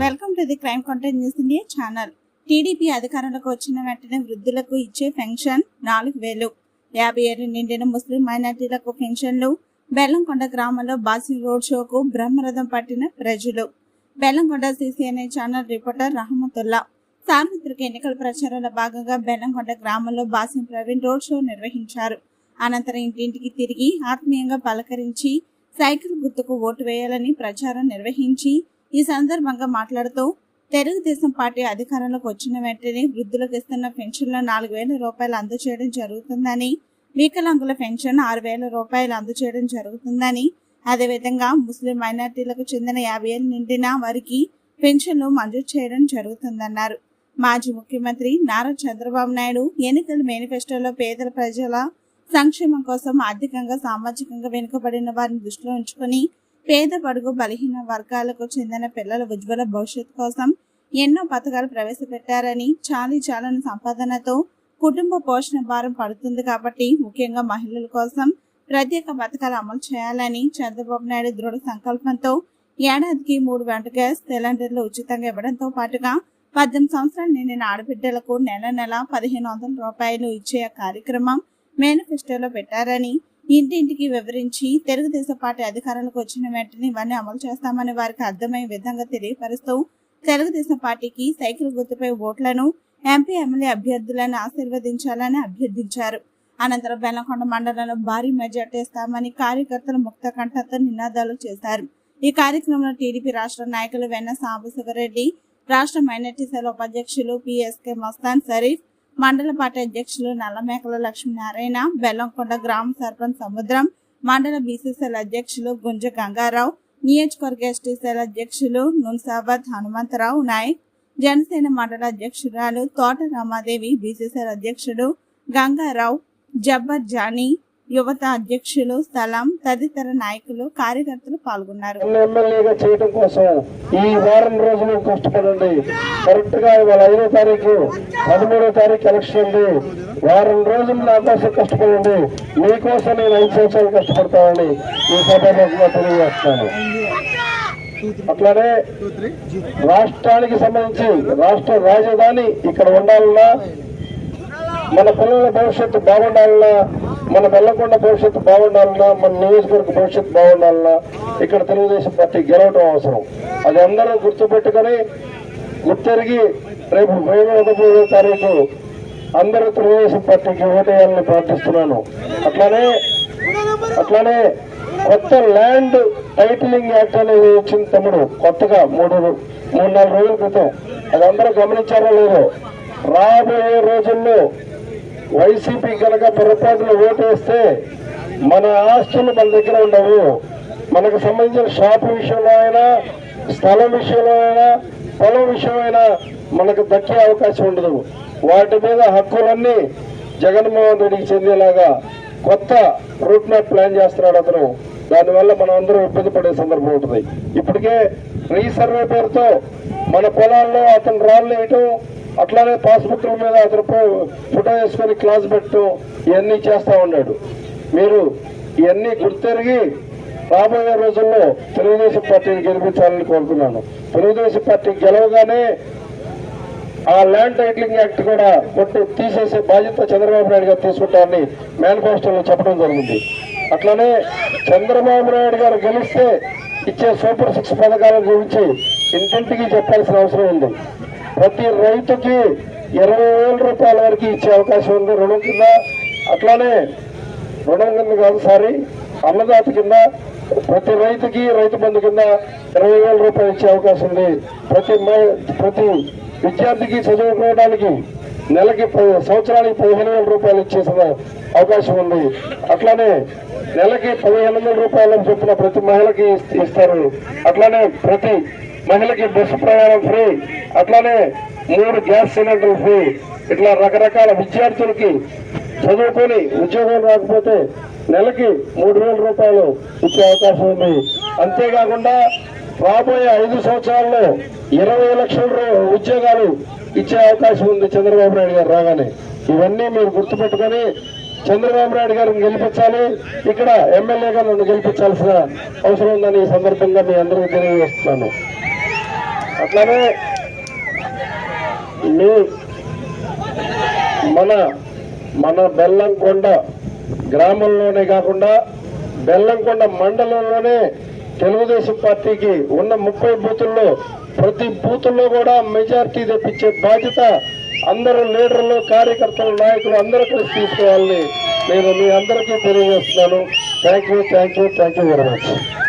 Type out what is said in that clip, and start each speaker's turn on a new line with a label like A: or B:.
A: Welcome to the crime content news India channel. TDP అధికారంలోకి వచ్చిన వెంటనే వృద్ధులకు ఇచ్చే పెన్షన్ నాలుగు వేలు. యాభై ఏళ్ళు నిండిన ముస్లిం మైనార్టీలకు పెన్షన్లు. బెల్లంకొండ గ్రామంలో బాసింగ్ రోడ్ షోకు బ్రహ్మరథం పట్టిన ప్రజలు. Bellamkonda CCNI channel reporter Rahamathulla. సార్వత్రిక ఎన్నికల ప్రచారంలో భాగంగా బెల్లంకొండ గ్రామంలో బాసింగ్ ప్రవీణ్ రోడ్ షో నిర్వహించారు. అనంతరం ఇంటింటికి తిరిగి ఆత్మీయంగా పలకరించి సైకిల్ గుర్తుకు ఓటు వేయాలని ప్రచారం నిర్వహించి ఈ సందర్భంగా మాట్లాడుతూ తెలుగుదేశం పార్టీ అధికారంలోకి వచ్చిన వెంటనే వృద్ధులకు ఇస్తున్న పెన్షన్లో నాలుగు వేల రూపాయలు అందచేయడం జరుగుతుందని వికలాంగుల పెన్షన్ ఆరు వేల రూపాయలు అందచేయడం జరుగుతుందని అదేవిధంగా ముస్లిం మైనార్టీలకు చెందిన యాభై ఏళ్ళు నిండిన వారికి పెన్షన్లు మంజూరు చేయడం జరుగుతుందన్నారు. మాజీ ముఖ్యమంత్రి నారా చంద్రబాబు నాయుడు ఎన్నికల మేనిఫెస్టోలో పేదల ప్రజల సంక్షేమం కోసం ఆర్థికంగా సామాజికంగా వెనుకబడిన వారిని దృష్టిలో ఉంచుకొని పేద పడుగు బలహీన వర్గాలకు చెందిన పిల్లల ఉజ్వల భవిష్యత్తు కోసం ఎన్నో పథకాలు ప్రవేశపెట్టారని చాలీ చాలని సంపాదనతో కుటుంబ పోషణ భారం పడుతుంది కాబట్టి ముఖ్యంగా మహిళల కోసం ప్రత్యేక పథకాలు అమలు చేయాలని చంద్రబాబు నాయుడు దృఢ సంకల్పంతో ఏడాదికి మూడు వంట గ్యాస్ సిలిండర్లు ఉచితంగా ఇవ్వడంతో పాటుగా పద్దెనిమిది సంవత్సరాలు నిండిన ఆడబిడ్డలకు నెల నెల పదిహేను వందల రూపాయలు ఇచ్చే కార్యక్రమం మేనిఫెస్టోలో పెట్టారని ఇంటింటికి వివరించి తెలుగుదేశం పార్టీ అధికారంలోకి వచ్చిన వెంటనే ఇవన్నీ అమలు చేస్తామని వారికి అర్థమయ్యే విధంగా తెలియపరుస్తూ తెలుగుదేశం పార్టీకి సైకిల్ గుర్తుపై ఓట్లను ఎంపీ ఎమ్మెల్యే అభ్యర్థులను ఆశీర్వదించాలని అభ్యర్థించారు. అనంతరం బెల్లకొండ మండలంలో భారీ మెజార్టీ ఇస్తామని కార్యకర్తలు ముక్త కంఠంతో నినాదాలు చేశారు. ఈ కార్యక్రమంలో టీడీపీ రాష్ట్ర నాయకులు వెన్న సాంబశివరెడ్డి రాష్ట్ర మైనార్టీ సెల్ ఉపాధ్యక్షులు పిఎస్కే మస్తాన్ షరీఫ్ మండల పార్టీ అధ్యక్షులు నల్లమేకల లక్ష్మీనారాయణ బెల్లంకొండ గ్రామ సర్పంచ్ సముద్రం మండల బీసీసీఎల్ అధ్యక్షులు గుంజ గంగారావు నియోజకవర్గ ఎస్టీసీఎల్ అధ్యక్షులు నున్సాబాద్ హనుమంతరావు నాయక్ జనసేన మండల అధ్యక్షురాలు తోట రమాదేవి బీసీసీఎల్ అధ్యక్షుడు గంగారావు జబ్బర్ జానీ యువత అధ్యక్షులు స్థలం తదితర నాయకులు కార్యకర్తలు పాల్గొన్నారు.
B: ఎమ్మెల్యేగా చేయడం కోసం ఈ వారం రోజులు కష్టపడండి. కరెక్ట్గా ఇవాళ ఐదో తారీఖు పదమూడో తారీఖు ఎలక్షన్ ఉంది. వారం రోజులు నా కోసం కష్టపడండి. మీకోసం నేను ఐదు సంవత్సరాలు కష్టపడతానని ఈ సభాముఖంగా తెలియజేస్తాను అట్లానే రాష్ట్రానికి సంబంధించి రాష్ట్ర రాజధాని ఇక్కడ ఉండాలన్నా మన పిల్లల భవిష్యత్తు బాగుండాలన్నా మన బెల్లకొండ భవిష్యత్తు బాగుండాలన్నా మన నియోజకవర్గ భవిష్యత్తు బాగుండాలన్నా ఇక్కడ తెలుగుదేశం పార్టీ గెలవటం అవసరం. అది అందరూ గుర్తుపెట్టుకొని గుర్తెరిగి రేపు పదమూడో తారీఖు అందరూ తెలుగుదేశం పార్టీకి ఓటేయాలని ప్రార్థిస్తున్నాను. అట్లానే అట్లానే కొత్త ల్యాండ్ టైటిలింగ్ యాక్ట్ అనేది వచ్చింది తమ్ముడు. కొత్తగా మూడు మూడు నాలుగు రోజుల క్రితం. అది అందరూ గమనించారో లేదో? రాబోయే రోజుల్లో వైసీపీ కనుక పొరపాటున ఓటేస్తే మన ఆస్తులు మన దగ్గర ఉండవు. మనకు సంబంధించిన షాపు విషయంలో అయినా స్థలం విషయంలో అయినా పొలం విషయమైనా మనకు దక్కే అవకాశం ఉండదు. వాటి మీద హక్కులన్నీ జగన్మోహన్ రెడ్డికి చెందేలాగా కొత్త రూట్ మ్యాప్ ప్లాన్ చేస్తున్నాడు అతను. దానివల్ల మనం అందరం ఇబ్బంది పడే సందర్భం ఉంటుంది. ఇప్పటికే రీసర్వే పేరుతో మన పొలాల్లో అతను రాళ్ళు వేయటం అట్లానే పాస్బుక్ల మీద అతను ఫోటో వేసుకొని క్లాస్ పెట్టడం ఇవన్నీ చేస్తూ ఉన్నాడు. మీరు ఇవన్నీ గుర్తెరిగి రాబోయే రోజుల్లో తెలుగుదేశం పార్టీని గెలిపించాలని కోరుతున్నాను తెలుగుదేశం పార్టీ గెలవగానే ఆ ల్యాండ్ టైటిలింగ్ యాక్ట్ కూడా కొట్టి తీసేసే బాధ్యత చంద్రబాబు నాయుడు గారు తీసుకుంటారని మేనిఫెస్టోలో చెప్పడం జరిగింది. అట్లానే చంద్రబాబు నాయుడు గారు గెలిస్తే ఇచ్చే సూపర్ సిక్స్ పథకాల గురించి ఇంటింటికి చెప్పాల్సిన అవసరం ఉంది. ప్రతి రైతుకి ఇరవై వేల రూపాయల వరకు ఇచ్చే అవకాశం ఉంది. రుణం కింద అట్లానే రుణం కింద కాదు సారీ అన్నదాత కింద ప్రతి రైతుకి రైతు బంధు కింద ఇరవై వేల రూపాయలు ఇచ్చే అవకాశం ఉంది. ప్రతి మహి- ప్రతి విద్యార్థికి చదువుకోవడానికి నెలకి సంవత్సరానికి పదిహేను వేల రూపాయలు ఇచ్చే సద- అవకాశం ఉంది. అట్లానే నెలకి పదిహేను వందల రూపాయల చెప్పిన ప్రతి మహిళకి ఇస్తారు. అట్లానే ప్రతి మహిళకి బస్సు ప్రయాణం ఫ్రీ. అట్లానే మూడు గ్యాస్ సిలిండర్లు ఫ్రీ. ఇట్లా రకరకాల విద్యార్థులకి చదువుకొని ఉద్యోగం రాకపోతే నెలకి మూడు వేల రూపాయలు ఇచ్చే అవకాశం ఉంది. అంతేకాకుండా రాబోయే ఐదు సంవత్సరాల్లో ఇరవై లక్షల ఉద్యోగాలు ఇచ్చే అవకాశం ఉంది చంద్రబాబు నాయుడు గారు రాగానే. ఇవన్నీ మీరు గుర్తుపెట్టుకొని చంద్రబాబు నాయుడు గారిని గెలిపించాలి. ఇక్కడ ఎమ్మెల్యేగా నన్ను గెలిపించాల్సిన అవసరం ఉందని ఈ సందర్భంగా మీ అందరికీ తెలియజేస్తున్నాను. అట్లానే మీ మన మన బెల్లంకొండ గ్రామంలోనే కాకుండా బెల్లంకొండ మండలంలోనే తెలుగుదేశం పార్టీకి ఉన్న ముప్పై బూతుల్లో ప్రతి బూతుల్లో కూడా మెజారిటీ తెప్పించే బాధ్యత అందరూ లీడర్లు కార్యకర్తలు నాయకులు అందరూ కలిసి తీసుకోవాలని నేను మీ అందరికీ తెలియజేస్తున్నాను. Thank you thank you thank you very much